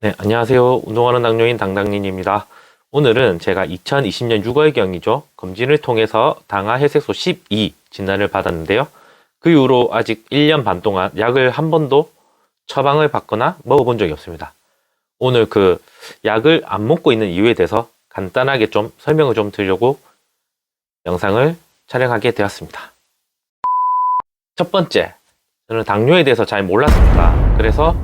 네, 안녕하세요. 운동하는 당뇨인 당당린입니다. 오늘은 제가 2020년 6월경이죠. 검진을 통해서 당화 혈색소 12 진단을 받았는데요. 그 이후로 아직 1년 반 동안 약을 한 번도 처방을 받거나 먹어본 적이 없습니다. 오늘 그 약을 안 먹고 있는 이유에 대해서 간단하게 좀 설명을 좀 드리려고 영상을 촬영하게 되었습니다. 첫 번째, 저는 당뇨에 대해서 잘 몰랐습니다. 그래서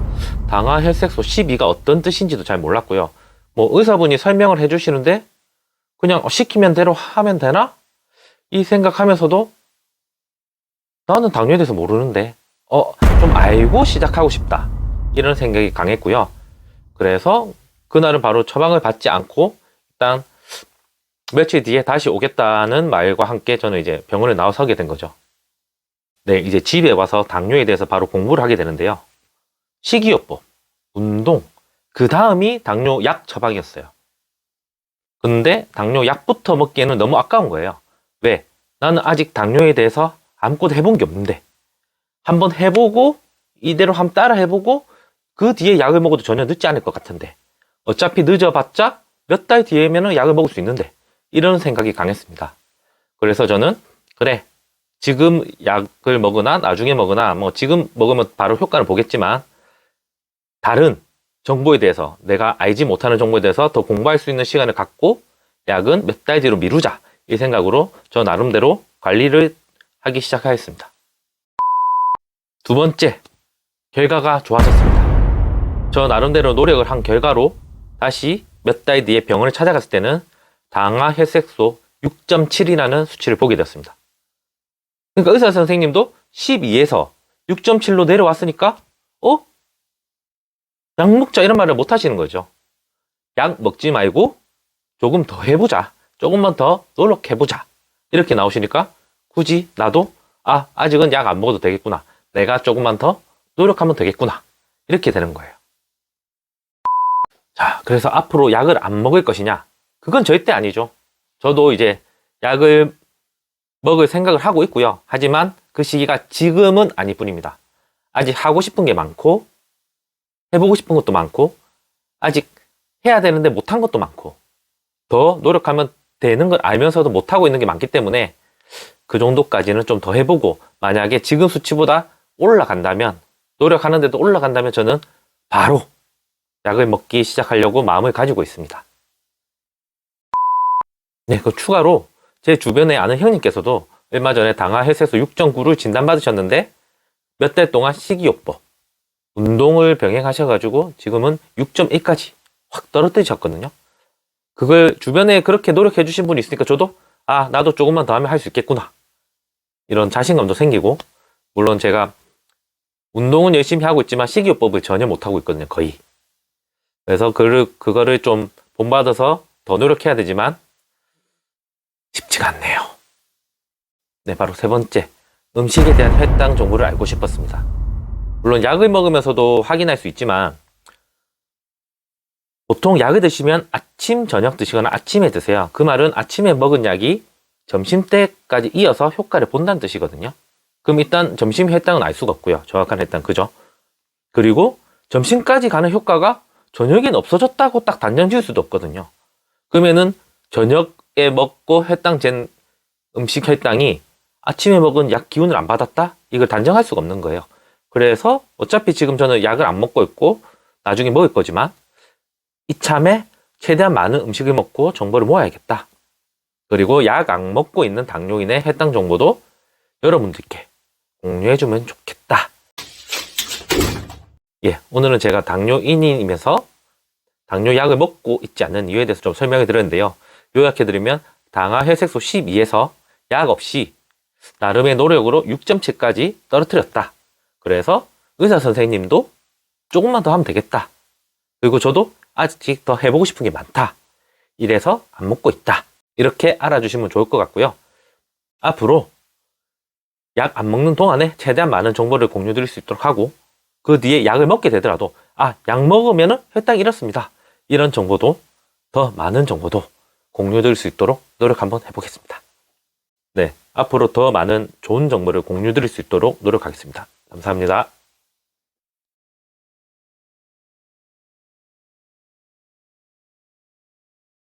당화 혈색소 12가 어떤 뜻인지도 잘 몰랐고요. 뭐 의사분이 설명을 해주시는데 그냥 어, 시키면 대로 하면 되나? 이 생각하면서도 나는 당뇨에 대해서 모르는데 어 좀 알고 시작하고 싶다 이런 생각이 강했고요. 그래서 그날은 바로 처방을 받지 않고 일단 며칠 뒤에 다시 오겠다는 말과 함께 저는 이제 병원에 나와서게 된 거죠. 네, 이제 집에 와서 당뇨에 대해서 바로 공부를 하게 되는데요. 식이요법, 운동, 그 다음이 당뇨 약 처방이었어요. 근데 당뇨 약부터 먹기에는 너무 아까운 거예요. 왜? 나는 아직 당뇨에 대해서 아무것도 해본 게 없는데. 한번 해보고, 이대로 한번 따라 해보고, 그 뒤에 약을 먹어도 전혀 늦지 않을 것 같은데. 어차피 늦어봤자 몇 달 뒤에면 약을 먹을 수 있는데. 이런 생각이 강했습니다. 그래서 저는, 그래, 지금 약을 먹으나, 나중에 먹으나, 뭐 지금 먹으면 바로 효과를 보겠지만, 다른 정보에 대해서 내가 알지 못하는 정보에 대해서 더 공부할 수 있는 시간을 갖고 약은 몇 달 뒤로 미루자 이 생각으로 저 나름대로 관리를 하기 시작하였습니다. 두 번째 결과가 좋아졌습니다. 저 나름대로 노력을 한 결과로 다시 몇 달 뒤에 병원을 찾아갔을 때는 당화 혈색소 6.7이라는 수치를 보게 되었습니다. 그러니까 의사 선생님도 12에서 6.7로 내려왔으니까 어? 약 먹자 이런 말을 못 하시는 거죠. 약 먹지 말고 조금 더 해보자. 조금만 더 노력해보자. 이렇게 나오시니까 굳이 나도 아, 아직은 약 안 먹어도 되겠구나. 내가 조금만 더 노력하면 되겠구나. 이렇게 되는 거예요. 자, 그래서 앞으로 약을 안 먹을 것이냐? 그건 절대 아니죠. 저도 이제 약을 먹을 생각을 하고 있고요. 하지만 그 시기가 지금은 아닐 뿐입니다. 아직 하고 싶은 게 많고, 해보고 싶은 것도 많고, 아직 해야 되는데 못한 것도 많고, 더 노력하면 되는 걸 알면서도 못하고 있는 게 많기 때문에 그 정도까지는 좀 더 해보고, 만약에 지금 수치보다 올라간다면, 노력하는데도 올라간다면 저는 바로 약을 먹기 시작하려고 마음을 가지고 있습니다. 네, 그 추가로 제 주변에 아는 형님께서도 얼마 전에 당화 혈색소 6.9를 진단받으셨는데 몇 달 동안 식이요법, 운동을 병행하셔가지고 지금은 6.1까지 확 떨어뜨리셨거든요. 그걸 주변에 그렇게 노력해 주신 분이 있으니까 저도 아 나도 조금만 더 하면 할 수 있겠구나 이런 자신감도 생기고 물론 제가 운동은 열심히 하고 있지만 식이요법을 전혀 못 하고 있거든요 거의 그래서 그를 그거를 좀 본받아서 더 노력해야 되지만 쉽지가 않네요. 네 바로 세 번째 음식에 대한 혈당 정보를 알고 싶었습니다. 물론 약을 먹으면서도 확인할 수 있지만 보통 약을 드시면 아침, 저녁 드시거나 아침에 드세요. 그 말은 아침에 먹은 약이 점심 때까지 이어서 효과를 본다는 뜻이거든요. 그럼 일단 점심 혈당은 알 수가 없고요. 정확한 혈당, 그죠? 그리고 점심까지 가는 효과가 저녁엔 없어졌다고 딱 단정 지을 수도 없거든요. 그러면은 저녁에 먹고 혈당 잰 음식 혈당이 아침에 먹은 약 기운을 안 받았다? 이걸 단정할 수가 없는 거예요. 그래서 어차피 지금 저는 약을 안 먹고 있고 나중에 먹을 거지만 이참에 최대한 많은 음식을 먹고 정보를 모아야겠다. 그리고 약 안 먹고 있는 당뇨인의 혈당 정보도 여러분들께 공유해주면 좋겠다. 예, 오늘은 제가 당뇨인이면서 당뇨약을 먹고 있지 않는 이유에 대해서 좀 설명을 드렸는데요. 요약해드리면 당화 혈색소 12에서 약 없이 나름의 노력으로 6.7까지 떨어뜨렸다. 그래서 의사 선생님도 조금만 더 하면 되겠다. 그리고 저도 아직 더 해보고 싶은 게 많다. 이래서 안 먹고 있다. 이렇게 알아주시면 좋을 것 같고요. 앞으로 약 안 먹는 동안에 최대한 많은 정보를 공유 드릴 수 있도록 하고 그 뒤에 약을 먹게 되더라도 아, 약 먹으면 혈당이 이렇습니다. 이런 정보도 더 많은 정보도 공유 드릴 수 있도록 노력 한번 해보겠습니다. 네, 앞으로 더 많은 좋은 정보를 공유 드릴 수 있도록 노력하겠습니다. 감사합니다.